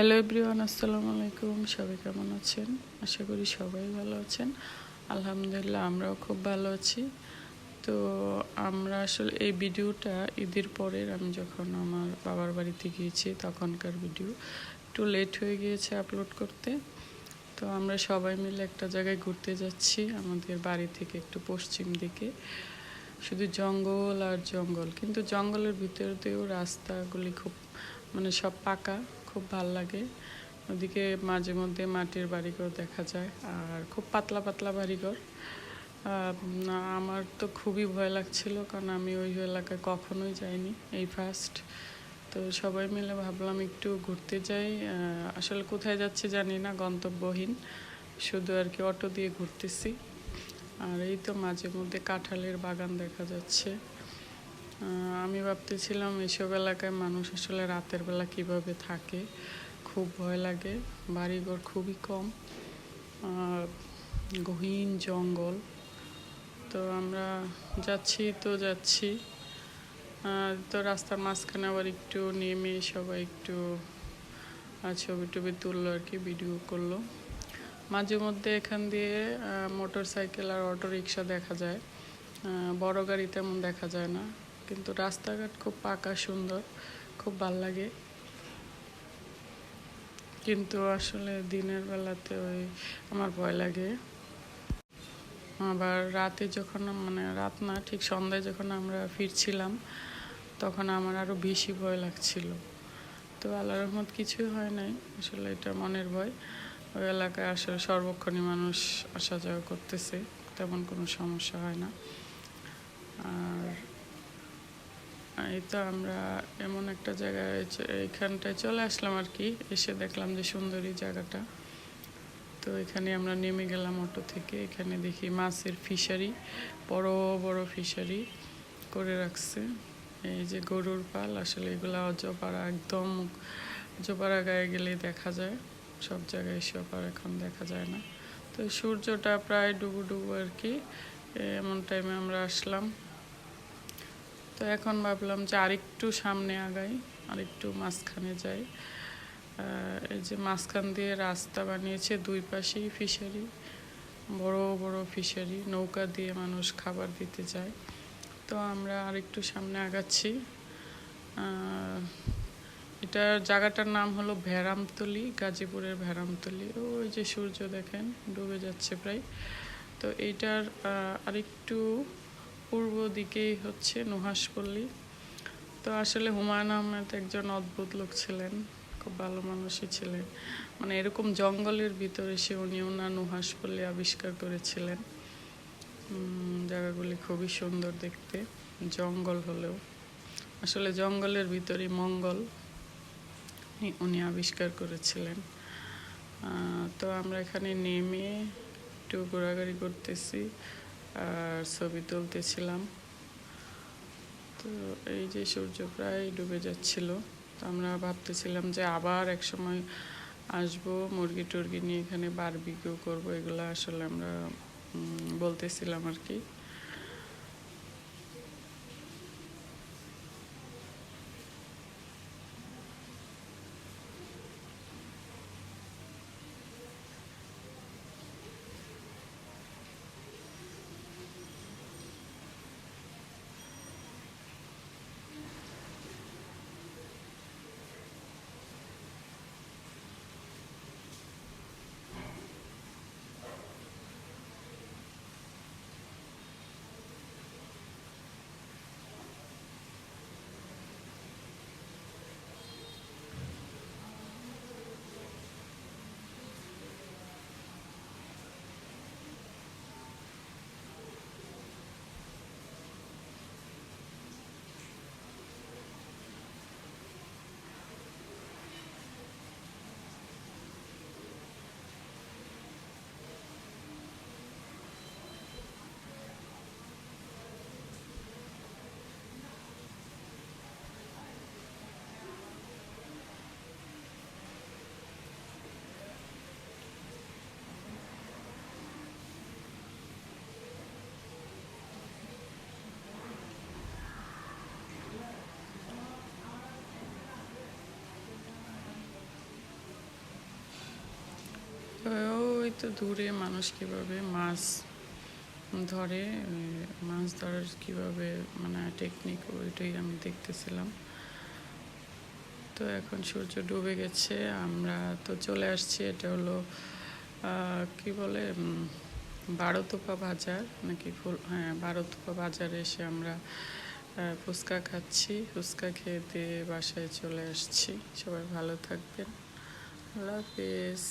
Hello everyone আসসালামু আলাইকুম। সবাই কেমন আছেন? আশা করি সবাই ভালো আছেন। আলহামদুলিল্লাহ, আমরাও খুব ভালো আছি। তো আমরা আসলে এই ভিডিওটা ঈদের পরের, আমি যখন আমার বাবার বাড়িতে গিয়েছি, তখনকার ভিডিও। একটু লেট হয়ে গিয়েছে আপলোড করতে। তো আমরা সবাই মিলে একটা জায়গায় ঘুরতে যাচ্ছি, আমাদের বাড়ি থেকে একটু পশ্চিম দিকে। শুধু জঙ্গল আর জঙ্গল। কিন্তু জঙ্গলের ভিতর দিয়েও রাস্তাগুলি খুব মানে সব পাকা। খুব ভালো লাগে। ওদিকে মাঝে মধ্যে মাটির বাড়িঘর দেখা যায়, আর খুব পাতলা পাতলা বাড়িঘর। আমার তো খুবই ভয় লাগছিল, কারণ আমি ওই এলাকায় কখনোই যাইনি, এই ফার্স্ট তো সবাই মিলে ভাবলাম একটু ঘুরতে যাই। আসলে কোথায় যাচ্ছে জানি না, গন্তব্যহীন। শুধু আর কি অটো দিয়ে ঘুরতেছি। আর এই তো মাঝে মধ্যে কাঁঠালের বাগান দেখা যাচ্ছে। আমি ভাবতেছিলাম এসব এলাকায় মানুষ আসলে রাতের বেলা কীভাবে থাকে, খুব ভয় লাগে। বাড়িঘর খুবই কম গহীন জঙ্গল। তো আমরা যাচ্ছি তো যাচ্ছি। তো রাস্তার মাঝখানে আবার একটু নেমে সবাই একটু ছবি টবি তুললো আর কি, ভিডিও করল। মাঝে মধ্যে এখান দিয়ে মোটর সাইকেল আর অটো রিক্সা দেখা যায়। বড় গাড়ি তেমন দেখা যায় না। কিন্তু রাস্তাঘাট খুব পাকা সুন্দর, খুব ভালো লাগে। কিন্তু আসলে দিনের বেলাতে ওই আমার ভয় লাগে। আবার রাতে যখন মানে রাত না, ঠিক সন্ধ্যায় যখন আমরা ফিরছিলাম, তখন আমার আরও বেশি ভয় লাগছিল। তো আল্লাহ রহমত কিছুই হয় নাই, আসলে এটা মনের ভয়। ওই এলাকায় আসলে সর্বক্ষণই মানুষ আসা যাওয়া করতেছে, তেমন কোনো সমস্যা হয় না। আর এই তো আমরা এমন একটা জায়গায় এইখানটায় চলে আসলাম আর কি। এসে দেখলাম যে সুন্দরী জায়গাটা। তো এখানে আমরা নেমে গেলাম অটো থেকে। এখানে দেখি মাছের ফিশারি বড় বড় ফিশারি করে রাখছে। এই যে গরুর পাল, আসলে এগুলা অজপাড়া, একদম অজপাড়া গায়ে গেলেই দেখা যায়। সব জায়গায় এসব আর এখন দেখা যায় না। তো সূর্যটা প্রায় ডুবু ডুবু আর কি। এমন টাইমে আমরা আসলাম। তো এখন ভাবলাম যে আরেকটু সামনে আগাই আরেকটু মাঝখানে যাই। এই যে মাঝখান দিয়ে রাস্তা বানিয়েছে দুই পাশেই ফিশারি বড় বড় ফিশারি নৌকা দিয়ে মানুষ খাবার দিতে যায়। তো আমরা আরেকটু সামনে আগাচ্ছি। আহ, এটা জায়গাটার নাম হলো ভেরামতলি গাজীপুরের ভেরামতলি। ওই যে সূর্য দেখেন ডুবে যাচ্ছে প্রায়। তো এইটার আরেকটু পূর্ব দিকেই হচ্ছে নুহাসপল্লী তো আসলে হুমায়ুন আহমেদ একজন অদ্ভুত লোক ছিলেন, খুব ভালো মানুষই ছিলেন। মানে এরকম জঙ্গলের ভিতরে সে উনি ওনার নুহাসপল্লী আবিষ্কার করেছিলেন। জায়গাগুলি খুবই সুন্দর দেখতে, জঙ্গল হলেও। আসলে জঙ্গলের ভিতরে মঙ্গল উনি- আবিষ্কার করেছিলেন। তো আমরা এখানে নেমে একটু ঘোরাঘুরি করতেছি। আর ছবি তুলতেছিলাম। তো এই যে সূর্য প্রায় ডুবে যাচ্ছিল। তো আমরা ভাবতেছিলাম যে আবার এক সময় আসব, মুরগি টুরগি নিয়ে এখানে বারবিকিউ করব, এগুলো আসলে আমরা বলতেছিলাম আর কি। ওই তো দূরে মানুষ কীভাবে মাছ ধরে মাছ ধরার কীভাবে মানে টেকনিক ওইটাই আমি দেখতেছিলাম। তো এখন সূর্য ডুবে গেছে, আমরা তো চলে আসছি, এটা হলো কি বলে বারোতোপা বাজার নাকি ফুল হ্যাঁ বারোতোপা বাজারে এসে আমরা ফুচকা খাচ্ছি, ফুচকা খেয়ে দিয়ে বাসায় চলে আসছি। সবাই ভালো থাকবেন। আল্লাহ হাফেজ।